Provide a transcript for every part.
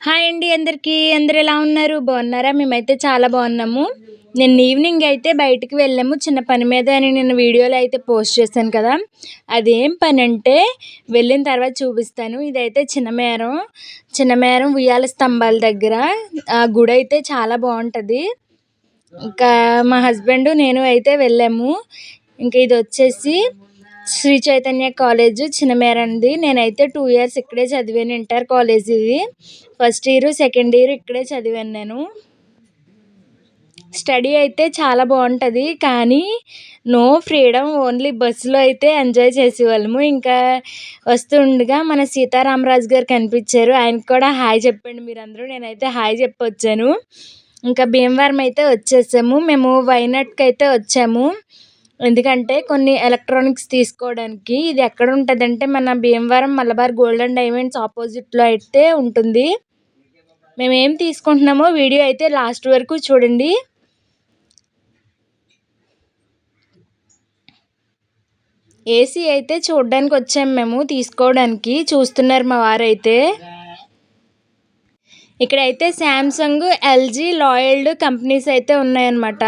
Hi అండి అందరికీ. అందరు ఎలా ఉన్నారు? బాగున్నారా? మేమైతే చాలా బాగున్నాము. నిన్న ఈవినింగ్ అయితే బయటికి వెళ్ళాము. చిన్న పని మీద అని నేను వీడియోలో అయితే పోస్ట్ చేశాను కదా. అదేం పని అంటే వెళ్ళిన తర్వాత చూపిస్తాను. ఇదైతే చిన్నమేరం. చిన్నమేరం ఉయ్యాల స్తంభాల దగ్గర. ఆ గుడి అయితే చాలా బాగుంటుంది. ఇంకా మా హస్బెండ్ నేను అయితే వెళ్ళాము. ఇంకా ఇది వచ్చేసి శ్రీ చైతన్య కాలేజ్ చిన్నమేరంది. నేనైతే టూ ఇయర్స్ ఇక్కడే చదివాను ఇంటర్ కాలేజ్ ఇది. ఫస్ట్ ఇయర్ సెకండ్ ఇయర్ ఇక్కడే చదివాను నేను. స్టడీ అయితే చాలా బాగుంటుంది కానీ నో ఫ్రీడమ్ ఓన్లీ బస్సులో అయితే ఎంజాయ్ చేసేవాళ్ళము. ఇంకా వస్తుండగా మన సీతారామరాజు గారు కనిపించారు. ఆయనకు కూడా హాయ్ చెప్పండి మీరందరూ నేనైతే హాయ్ చెప్పొచ్చాను. ఇంకా భీమవరం అయితే వచ్చేసాము. మేము వైనాడ్కి అయితే వచ్చాము. ఎందుకంటే కొన్ని ఎలక్ట్రానిక్స్ తీసుకోవడానికి ఇది ఎక్కడ ఉంటుందంటే మన భీమవరం మలబార్ అండ్ డైమండ్స్ ఆపోజిట్లో అయితే ఉంటుంది. మేము ఏం తీసుకుంటున్నామో వీడియో అయితే లాస్ట్ వరకు చూడండి. ఏసీ అయితే చూడడానికి వచ్చాము మేము తీసుకోవడానికి. చూస్తున్నారు మా వారైతే. ఇక్కడైతే శాంసంగ్ ఎల్జీ లాయల్డ్ కంపెనీస్ అయితే ఉన్నాయన్నమాట.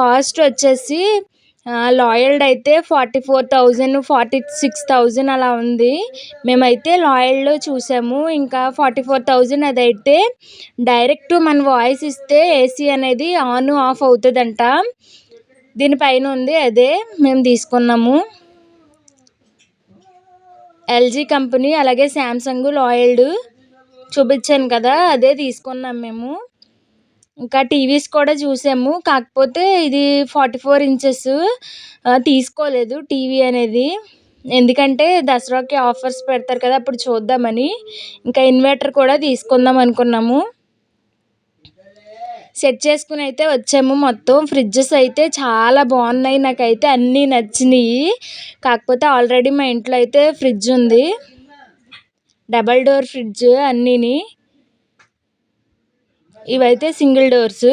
కాస్ట్ వచ్చేసి లాయల్డ్ అయితే forty four thousand forty six thousand అలా ఉంది. మేమైతే లాయల్డ్లో చూసాము. ఇంకా ఫార్టీ ఫోర్ థౌజండ్ అదైతే డైరెక్ట్ మన వాయిస్ ఇస్తే ఏసీ అనేది ఆన్ ఆఫ్ అవుతుందంట. దీనిపైన ఉంది అదే మేము తీసుకున్నాము. ఎల్జీ కంపెనీ అలాగే శాంసంగ్ లాయల్డ్ చూపించాను కదా అదే తీసుకున్నాం మేము. ఇంకా టీవీస్ కూడా చూసాము. కాకపోతే ఇది ఫార్టీ ఫోర్ ఇంచెస్ తీసుకోలేదు టీవీ అనేది. ఎందుకంటే దసరాకి ఆఫర్స్ పెడతారు కదా అప్పుడు చూద్దామని. ఇంకా ఇన్వర్టర్ కూడా తీసుకుందాం అనుకున్నాము. సెట్ చేసుకుని అయితే వచ్చాము మొత్తం. ఫ్రిడ్జెస్ అయితే చాలా బాగున్నాయి నాకైతే అన్నీ నచ్చినాయి. కాకపోతే ఆల్రెడీ మా ఇంట్లో అయితే ఫ్రిడ్జ్ ఉంది. డబల్ డోర్ ఫ్రిడ్జ్ అన్నీని. ఇవైతే సింగిల్ డోర్స్.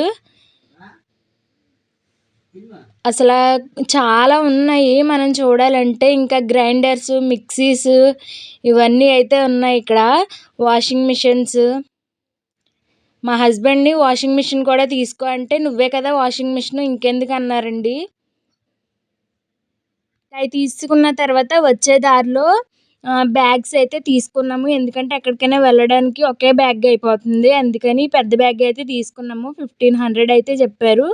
అసలు చాలా ఉన్నాయి మనం చూడాలంటే. ఇంకా గ్రైండర్స్ మిక్సీస్ ఇవన్నీ అయితే ఉన్నాయి ఇక్కడ. Washing machines. మా హస్బెండ్ని వాషింగ్ మిషన్ కూడా తీసుకో అంటే నువ్వే కదా వాషింగ్ మిషన్ ఇంకెందుకు అన్నారండి. అవి తీసుకున్న తర్వాత వచ్చే దారిలో బ్యాగ్స్ అయితే తీసుకున్నాము. ఎందుకంటే ఎక్కడికైనా వెళ్ళడానికి ఒకే బ్యాగ్ అయిపోతుంది. అందుకని పెద్ద బ్యాగ్ అయితే తీసుకున్నాము. ఫిఫ్టీన్ హండ్రెడ్ అయితే చెప్పారు.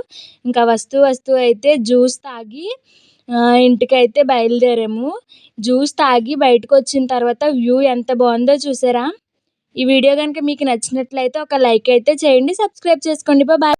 ఇంకా వస్తూ వస్తూ అయితే జ్యూస్ తాగి ఇంటికి అయితే బయలుదేరాము. జ్యూస్ తాగి బయటకు వచ్చిన తర్వాత వ్యూ ఎంత బాగుందో చూసారా? ఈ వీడియో కనుక మీకు నచ్చినట్లయితే ఒక లైక్ అయితే చేయండి. సబ్స్క్రైబ్ చేసుకోండి. బాయ్.